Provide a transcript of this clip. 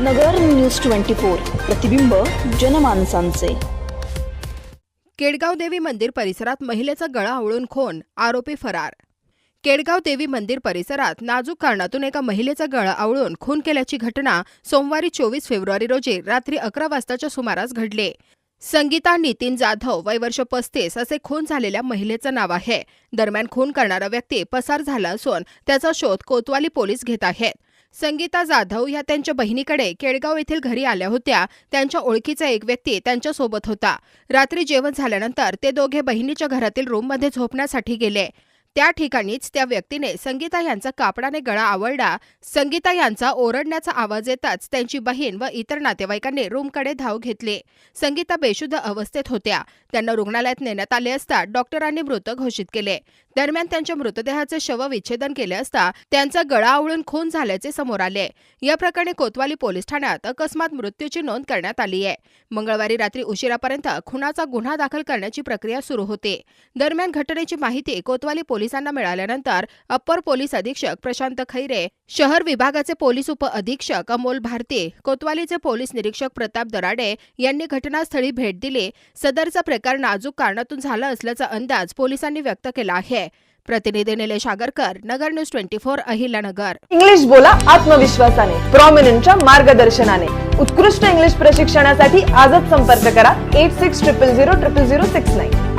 नगर news twenty four प्रतिबिंब जनमानसांचे. केडगाव देवी मंदिर परिसरात महिलेचा गळा आवळून खून आरोपी फरार. केडगाव देवी मंदिर परिसरात नाजूक कारणातून एका महिलेचा गळा आवळून खून केल्याची घटना सोमवारी चोवीस फेब्रुवारी रोजी रात्री अकरा वाजताच्या सुमारास घडले. संगीता नितीन जाधव वय वर्ष पस्तीस असे खून झालेल्या महिलेचं नाव आहे. दरम्यान खून करणारा व्यक्ती पसार झाला असून त्याचा शोध कोतवाली पोलीस घेत आहेत. संगीता जाधव या त्यांच्या बहिणीकडे केडगाव येथील घरी आल्या होत्या. त्यांच्या ओळखीचा एक व्यक्ती त्यांच्यासोबत होता. रात्री जेवण झाल्यानंतर ते दोघे बहिणीच्या घरातील रूममध्ये झोपण्यासाठी गेले. त्या ठिकाणीच त्या व्यक्तीने संगीता यांचा कापडाने गळा आवळला. संगीता यांचा ओरडण्याचा आवाज येताच त्यांची बहीण व इतर नातेवाईकांनी रूमकडे धाव घेतली. संगीता बेशुद्ध अवस्थेत होत्या. त्यांना रुग्णालयात नेण्यात आले असता डॉक्टरांनी मृत घोषित केले. दरम्यान त्यांच्या मृतदेहाचे शवविच्छेदन केले असता त्यांचा गळा आवळून खून झाल्याचे समोर आले. या प्रकरणी कोतवाली पोलीस ठाण्यात अकस्मात मृत्यूची नोंद करण्यात आली आहे. मंगळवारी रात्री उशिरापर्यंत खुनाचा गुन्हा दाखल करण्याची प्रक्रिया सुरू होती. दरम्यान घटनेची माहिती कोतवाली पोलिसांना मिळाल्यानंतर अप्पर पोलीस अधीक्षक प्रशांत खैरे शहर विभागाचे पोलीस उप अधीक्षक अमोल भारती कोतवालीचे पोलीस निरीक्षक प्रताप दराडे यांनी घटनास्थळी भेट दिली. सदरचा प्रकार नाजूक कारणातून झाला असल्याचा अंदाज पोलिसांनी व्यक्त केला आहे. प्रतिनिधी Nilesh Agarkar Nagar news twenty four Ahilyanagar. English बोला आत्मविश्वासाने प्रॉमिनंटच्या मार्गदर्शनाने. उत्कृष्ट इंग्लिश प्रशिक्षणासाठी आजच संपर्क करा. Eight six triple zero triple zero six nine.